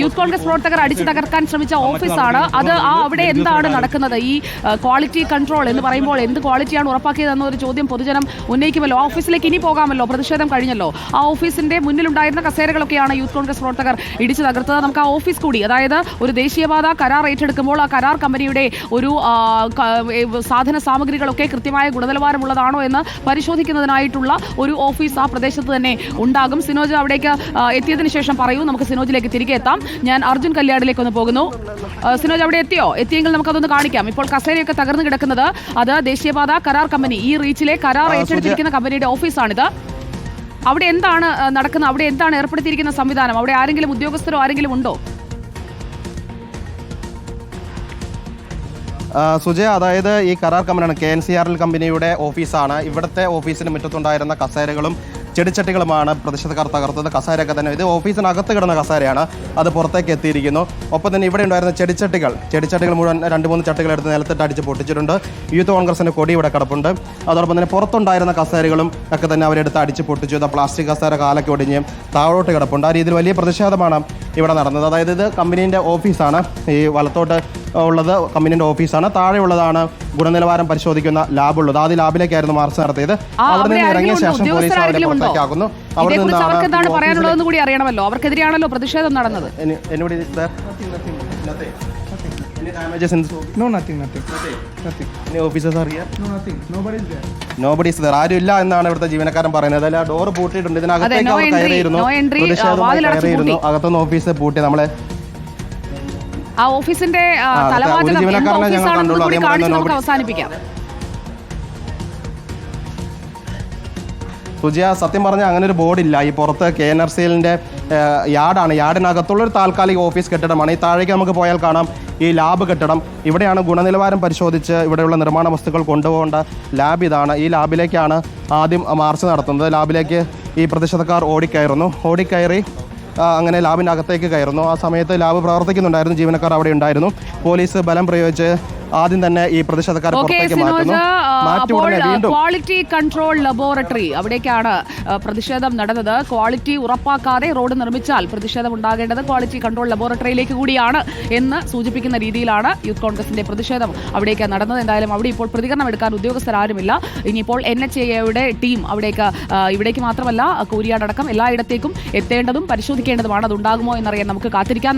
Youth Congress പ്രവർത്തകർ അടിച്ചു തകർക്കാൻ ശ്രമിച്ച ഓഫീസാണ്. അത് ആ അവിടെ എന്താണ് നടക്കുന്നത്? ഈ ക്വാളിറ്റി കൺട്രോൾ എന്ന് പറയുമ്പോൾ എന്ത് ക്വാളിറ്റിയാണ് ഉറപ്പാക്കിയതെന്ന ഒരു ചോദ്യം പൊതുജനം ഉന്നയിക്കുമല്ലോ. ഓഫീസിലേക്ക് ഇനി പോകാമല്ലോ? പ്രതിഷേധം കഴിഞ്ഞല്ലോ? ആ ഓഫീസിന്റെ മുന്നിലുണ്ടായിരുന്ന കസേരകളൊക്കെയാണ് യൂത്ത് കോൺഗ്രസ് പ്രവർത്തകർ ഇടിച്ചു തകർത്തത്. നമുക്ക് ആ ഓഫീസ് കൂടി അതായത് ഒരു ദേശീയപാത കരാർ ഏറ്റെടുക്കുമ്പോൾ ആ കരാർ കമ്പനിയുടെ ഒരു സാധന സാമഗ്രികളൊക്കെ കൃത്യമായ ഗുണനിലവാരമുള്ളതാണോ എന്ന് പരിശോധിക്കുന്നതിനായിട്ടുള്ള ഒരു ഓഫീസ് ആ പ്രദേശത്ത് തന്നെ ഉണ്ടാകും. സിനോജ് അവിടേക്ക് എത്തിയതിനു ശേഷം പറയൂ. നമുക്ക് സിനോജിലേക്ക് തിരികെ എത്താം. ഞാൻ അർജുൻ കല്യാണിലേക്ക് ഒന്ന് പോകുന്നു. സിനോജ് അവിടെ എത്തിയോ? എത്തിയെങ്കിൽ നമുക്കതൊന്ന് കാണിക്കാം. ഇപ്പോൾ കസേരയൊക്കെ തകർന്നു കിടക്കുന്നത് അത് ദേശീയപാത കരാർ കമ്പനി. ഈ റീച്ചിലെ കരാർ ഏറ്റെടുത്തിരിക്കുന്ന കമ്പനിയുടെ ഓഫീസാണിത്. അവിടെ എന്താണ് നടക്കുന്നത് അവിടെ എന്താണ് ഏർപ്പെടുത്തിയിരിക്കുന്ന സംവിധാനം? അവിടെ ആരെങ്കിലും ഉദ്യോഗസ്ഥരോ ആരെങ്കിലും ഉണ്ടോ? സുജയ അതായത് ഈ കരാർ കമ്പനിയാണ് K N C R L കമ്പനിയുടെ ഓഫീസാണ്. ഇവിടുത്തെ ഓഫീസിന് മുറ്റത്തുണ്ടായിരുന്ന കസേരകളും ചെടിച്ചട്ടികളുമാണ് പ്രതിഷേധക്കാർ തകർത്തത്. കസാരയൊക്കെ തന്നെ ഇത് ഓഫീസിനകത്ത് കിടന്ന കസാരയാണ്. അത് പുറത്തേക്ക് എത്തിയിരിക്കുന്നു. ഒപ്പം തന്നെ ഇവിടെ ഉണ്ടായിരുന്ന ചെടിച്ചട്ടികൾ ചെടിച്ചട്ടികൾ മുഴുവൻ രണ്ട് മൂന്ന് ചട്ടികൾ എടുത്ത് നിലത്തിട്ട് അടിച്ച് പൊട്ടിച്ചിട്ടുണ്ട്. യൂത്ത് കോൺഗ്രസിന്റെ കൊടി ഇവിടെ കിടപ്പുണ്ട്. അതോടൊപ്പം തന്നെ പുറത്തുണ്ടായിരുന്ന കസേരകളും ഒക്കെ തന്നെ അവരെടുത്ത് അടിച്ച് പൊട്ടിച്ചു. പ്ലാസ്റ്റിക് കസേര കാലൊക്കെ ഒടിഞ്ഞ് താഴോട്ട് കിടപ്പുണ്ട്. ആ രീതിയിൽ വലിയ പ്രതിഷേധമാണ് ഇവിടെ നടന്നത്. അതായത് ഇത് കമ്പനീന്റെ ഓഫീസാണ്. ഈ വലത്തോട്ട് ഉള്ളത് കമ്പനീന്റെ ഓഫീസാണ്. താഴെയുള്ളതാണ് ഗുണനിലവാരം പരിശോധിക്കുന്ന ലാബ് ഉള്ളത് ആദ്യ ലാബിലേക്കായിരുന്നു മാർച്ച് നടത്തിയത്. അവിടെ നിന്ന് ഇറങ്ങിയ ശേഷം പോലീസ് അവരെ? പുറത്തേക്കാക്കുന്നു. അവിടെ നിന്നാണ് പറയാനുള്ളതെന്ന് കൂടി അറിയണമല്ലോ. അവർക്കെതിരെയാണല്ലോ പ്രതിഷേധം നടന്നത്. Any- Any damages in this No, nothing, nothing. Nothing. Any officers are here? No, nothing. Nobody is there. ആരും ഇല്ല എന്നാണ് ഇവിടുത്തെ ജീവനക്കാരൻ പറയുന്നത്. അല്ല ഡോർ പൂട്ടിയിട്ടുണ്ട്. ഇതിനകത്തേക്ക് no അവർ entry, കയറിയിരുന്നു. no entry, പ്രതിഷേധവുമായി വാതിലടച്ച് കയറിയിരുന്നു. അകത്തുനിന്ന് ഓഫീസ് പൂട്ടി. നമ്മളെ ആ ഓഫീസിന്റെ ആ, ആ, അതെ, ഒരു തലവാചകം എന്ത് ജീവനക്കാരനെ ഞങ്ങൾ ഓഫീസാണെന്ന് കണ്ടുള്ളൂ. കൂടി അദ്ദേഹം കാണിച്ച് നമുക്ക് nobody- അവസാനിപ്പിക്കാം. സുജിയ സത്യം പറഞ്ഞാൽ അങ്ങനെ ഒരു ബോർഡ് ഇല്ല. ഈ പുറത്ത് കെ എൻ ആർ സി എല്ലിന്റെ യാർഡാണ്. യാർഡിനകത്തുള്ള ഒരു താൽക്കാലിക ഓഫീസ് കെട്ടിടമാണ്. ഈ താഴേക്ക് നമുക്ക് പോയാൽ കാണാം. ഈ ലാബ് കെട്ടിടം. ഇവിടെയാണ് ഗുണനിലവാരം പരിശോധിച്ച് ഇവിടെയുള്ള നിർമ്മാണ വസ്തുക്കൾ കൊണ്ടുപോകേണ്ട ലാബ് ഇതാണ്. ഈ ലാബിലേക്കാണ് ആദ്യം മാർച്ച് നടത്തുന്നത്. ലാബിലേക്ക് ഈ പ്രതിഷേധക്കാർ ഓടിക്കയറുന്നു. ഓടിക്കയറി അങ്ങനെ ലാബിന്റെ അകത്തേക്ക് കയറുന്നു. ആ സമയത്ത് ലാബ് പ്രവർത്തിക്കുന്നുണ്ടായിരുന്നു. ജീവനക്കാർ അവിടെ ഉണ്ടായിരുന്നു. പോലീസ് ബലം പ്രയോഗിച്ച് ആദ്യം തന്നെ ഈ പ്രതിഷേധക്കാർ പുറത്തേക്ക് മാറ്റുന്നു. മാറ്റി അപ്പോൾ വീണ്ടും. ക്വാളിറ്റി കൺട്രോൾ ലബോറട്ടറി അവിടേക്കാണ് പ്രതിഷേധം നടന്നത്. ക്വാളിറ്റി ഉറപ്പാക്കാതെ റോഡ് നിർമ്മിച്ചാൽ പ്രതിഷേധം ഉണ്ടാകേണ്ടത് ക്വാളിറ്റി കൺട്രോൾ ലബോറട്ടറിയിലേക്ക് കൂടിയാണ് എന്ന് സൂചിപ്പിക്കുന്ന രീതിയിലാണ് യൂത്ത് കോൺഗ്രസിന്റെ പ്രതിഷേധം അവിടേക്ക് നടന്നത്. എന്തായാലും അവിടെ ഇപ്പോൾ പ്രതികരണം എടുക്കാൻ ഉദ്യോഗസ്ഥരാരുമില്ല ഇനിയിപ്പോൾ എൻ എച്ച് എയുടെ ടീം അവിടേക്ക് ഇവിടേക്ക് മാത്രമല്ല കൂരിയാടക്കം എല്ലായിടത്തേക്കും എത്തേണ്ടതും പരിശോധിക്കേണ്ടതുമാണ്. അതുണ്ടാകുമോ എന്നറിയാൻ നമുക്ക് കാത്തിരിക്കാം.